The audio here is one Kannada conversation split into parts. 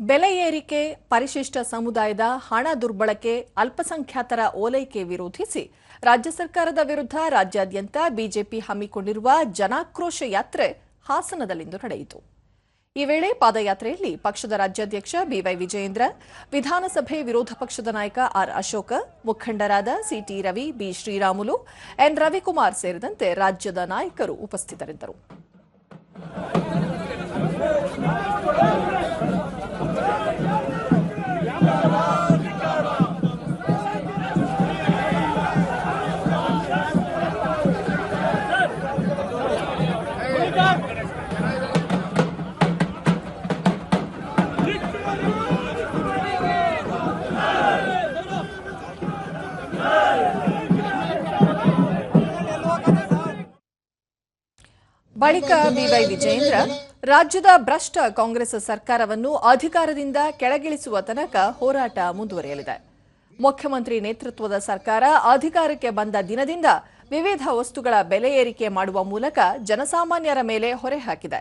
ಬೆಲೆ ಏರಿಕೆ, ಪರಿಶಿಷ್ಟ ಸಮುದಾಯದ ಹಣ ದುರ್ಬಳಕೆ, ಅಲ್ಪಸಂಖ್ಯಾತರ ಓಲೈಕೆ ವಿರೋಧಿಸಿ ರಾಜ್ಯ ಸರ್ಕಾರದ ವಿರುದ್ಧ ರಾಜ್ಯಾದ್ಯಂತ ಬಿಜೆಪಿ ಹಮ್ಮಿಕೊಂಡಿರುವ ಜನಾಕ್ರೋಶ ಯಾತ್ರೆ ಹಾಸನದಲ್ಲಿಂದು ನಡೆಯಿತು. ಈ ವೇಳೆ ಪಾದಯಾತ್ರೆಯಲ್ಲಿ ಪಕ್ಷದ ರಾಜ್ಯಾಧ್ಯಕ್ಷ ಬಿವೈ ವಿಜಯೇಂದ್ರ, ವಿಧಾನಸಭೆ ವಿರೋಧ ಪಕ್ಷದ ನಾಯಕ ಆರ್ ಅಶೋಕ, ಮುಖಂಡರಾದ C T Ravi, B Sriramulu, N Ravikumar ಸೇರಿದಂತೆ ರಾಜ್ಯದ ನಾಯಕರು ಉಪಸ್ಥಿತರಿದ್ದರು. ಬಳಿಕ ಬಿವೈ ವಿಜಯೇಂದ್ರ ರಾಜ್ಯದ ಭ್ರಷ್ಟ ಕಾಂಗ್ರೆಸ್ ಸರ್ಕಾರವನ್ನು ಅಧಿಕಾರದಿಂದ ಕೆಳಗಿಳಿಸುವ ತನಕ ಹೋರಾಟ ಮುಂದುವರಿಯಲಿದೆ. ಮುಖ್ಯಮಂತ್ರಿ ನೇತೃತ್ವದ ಸರ್ಕಾರ ಅಧಿಕಾರಕ್ಕೆ ಬಂದ ದಿನದಿಂದ ವಿವಿಧ ವಸ್ತುಗಳ ಬೆಲೆ ಏರಿಕೆ ಮಾಡುವ ಮೂಲಕ ಜನಸಾಮಾನ್ಯರ ಮೇಲೆ ಹೊರೆ ಹಾಕಿದೆ.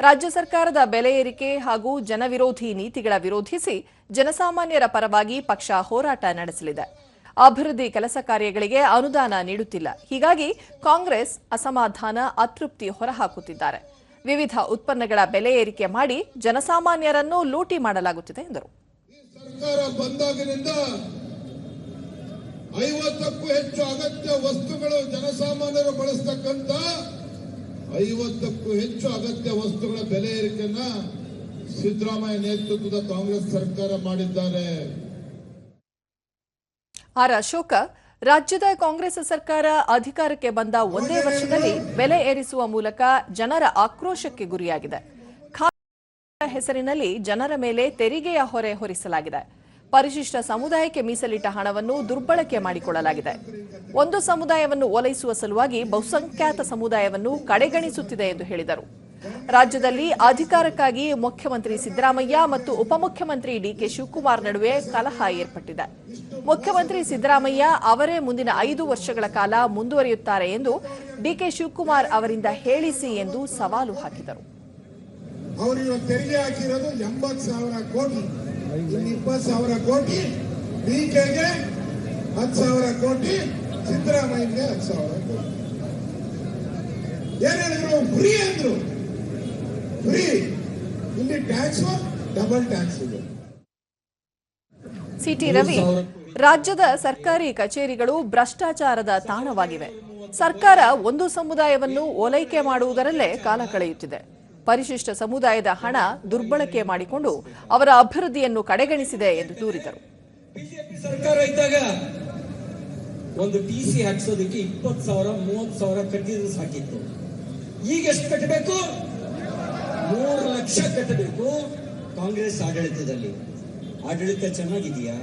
ರಾಜ್ಯ ಸರ್ಕಾರದ ಬೆಲೆ ಏರಿಕೆ ಹಾಗೂ ಜನವಿರೋಧಿ ನೀತಿಗಳ ವಿರೋಧಿಸಿ ಜನಸಾಮಾನ್ಯರ ಪರವಾಗಿ ಪಕ್ಷ ಹೋರಾಟ ನಡೆಸಲಿದೆ. ಅಭಿವೃದ್ಧಿ ಕೆಲಸ ಕಾರ್ಯಗಳಿಗೆ ಅನುದಾನ ನೀಡುತ್ತಿಲ್ಲ. ಹೀಗಾಗಿ ಕಾಂಗ್ರೆಸ್ ಅಸಮಾಧಾನ, ಅತೃಪ್ತಿ ಹೊರಹಾಕುತ್ತಿದ್ದಾರೆ. ವಿವಿಧ ಉತ್ಪನ್ನಗಳ ಬೆಲೆ ಏರಿಕೆ ಮಾಡಿ ಜನಸಾಮಾನ್ಯರನ್ನು ಲೂಟಿ ಮಾಡಲಾಗುತ್ತಿದೆ ಎಂದರು. ಐವತ್ತಕ್ಕೂ ಹೆಚ್ಚು ಅಗತ್ಯ ವಸ್ತುಗಳು ಜನಸಾಮಾನ್ಯರು ಬಳಸ್ತಕ್ಕಂತ ಐವತ್ತಕ್ಕೂ ಹೆಚ್ಚು ಅಗತ್ಯ ವಸ್ತುಗಳ ಬೆಲೆ ಏರಿಕೆಯನ್ನ ಸಿದ್ದರಾಮಯ್ಯ ನೇತೃತ್ವದ ಕಾಂಗ್ರೆಸ್ ಸರ್ಕಾರ ಮಾಡಿದ್ದಾರೆ. ಆರ್ ಅಶೋಕ ರಾಜ್ಯದ ಕಾಂಗ್ರೆಸ್ ಸರ್ಕಾರ ಅಧಿಕಾರಕ್ಕೆ ಬಂದ ಒಂದೇ ವರ್ಷದಲ್ಲಿ ಬೆಲೆ ಏರಿಸುವ ಮೂಲಕ ಜನರ ಆಕ್ರೋಶಕ್ಕೆ ಗುರಿಯಾಗಿದೆ. ಖಾಸಗಿ ಹೆಸರಿನಲ್ಲಿ ಜನರ ಮೇಲೆ ತೆರಿಗೆಯ ಹೊರೆ ಹೊರಿಸಲಾಗಿದೆ. ಪರಿಶಿಷ್ಟ ಸಮುದಾಯಕ್ಕೆ ಮೀಸಲಿಟ್ಟ ಹಣವನ್ನು ದುರ್ಬಳಕೆ ಮಾಡಿಕೊಳ್ಳಲಾಗಿದೆ. ಒಂದು ಸಮುದಾಯವನ್ನು ಓಲೈಸುವ ಸಲುವಾಗಿ ಬಹುಸಂಖ್ಯಾತ ಸಮುದಾಯವನ್ನು ಕಡೆಗಣಿಸುತ್ತಿದೆ ಎಂದು ಹೇಳಿದರು. ರಾಜ್ಯದಲ್ಲಿ ಅಧಿಕಾರಕ್ಕಾಗಿ ಮುಖ್ಯಮಂತ್ರಿ ಸಿದ್ದರಾಮಯ್ಯ ಮತ್ತು ಉಪಮುಖ್ಯಮಂತ್ರಿ ಡಿಕೆ ಶಿವಕುಮಾರ್ ನಡುವೆ ಕಲಹ ಏರ್ಪಟ್ಟಿದೆ. ಮುಖ್ಯಮಂತ್ರಿ ಸಿದ್ದರಾಮಯ್ಯ ಅವರೇ ಮುಂದಿನ ಐದು ವರ್ಷಗಳ ಕಾಲ ಮುಂದುವರಿಯುತ್ತಾರೆ ಎಂದು ಡಿಕೆ ಶಿವಕುಮಾರ್ ಅವರಿಂದ ಹೇಳಿಸಿ ಎಂದು ಸವಾಲು ಹಾಕಿದರು. ಅವರು ಇವತ್ತು ತೆರಿಗೆ ಹಾಕಿರೋದು ಟ್ಯಾಕ್ಸ್ ಡಬಲ್ ಟ್ಯಾಕ್ಸ್ ಇದೆ? ಸಿಟಿ ರವಿ ರಾಜ್ಯದ ಸರ್ಕಾರಿ ಕಚೇರಿಗಳು ಭ್ರಷ್ಟಾಚಾರದ ತಾಣವಾಗಿವೆ. ಸರ್ಕಾರ ಒಂದು ಸಮುದಾಯವನ್ನು ಓಲೈಕೆ ಮಾಡುವುದರಲ್ಲೇ ಕಾಲ ಕಳೆಯುತ್ತಿದೆ. ಪರಿಶಿಷ್ಟ ಸಮುದಾಯದ ಹಣ ದುರ್ಬಳಕೆ ಮಾಡಿಕೊಂಡು ಅವರ ಅಭಿವೃದ್ಧಿಯನ್ನು ಕಡೆಗಣಿಸಿದೆ ಎಂದು ದೂರಿದರು. ಸರ್ಕಾರ ಇದ್ದಾಗ ಒಂದು ಟಿ ಸಿ ಹಾಕ್ಸೋದಕ್ಕೆ ಇಪ್ಪತ್ತು ಸಾವಿರ ಮೂವತ್ತು ಸಾವಿರ ಕಟ್ಟಿದ್ರು ಸಾಕಿತ್ತು. ಈಗ ಎಷ್ಟು ಕಟ್ಟಬೇಕು? ಲಕ್ಷ ಕಟ್ಟಬೇಕು ಕಾಂಗ್ರೆಸ್ ಆಡಳಿತದಲ್ಲಿ. ಆಡಳಿತ ಚೆನ್ನಾಗಿದೆಯಾ?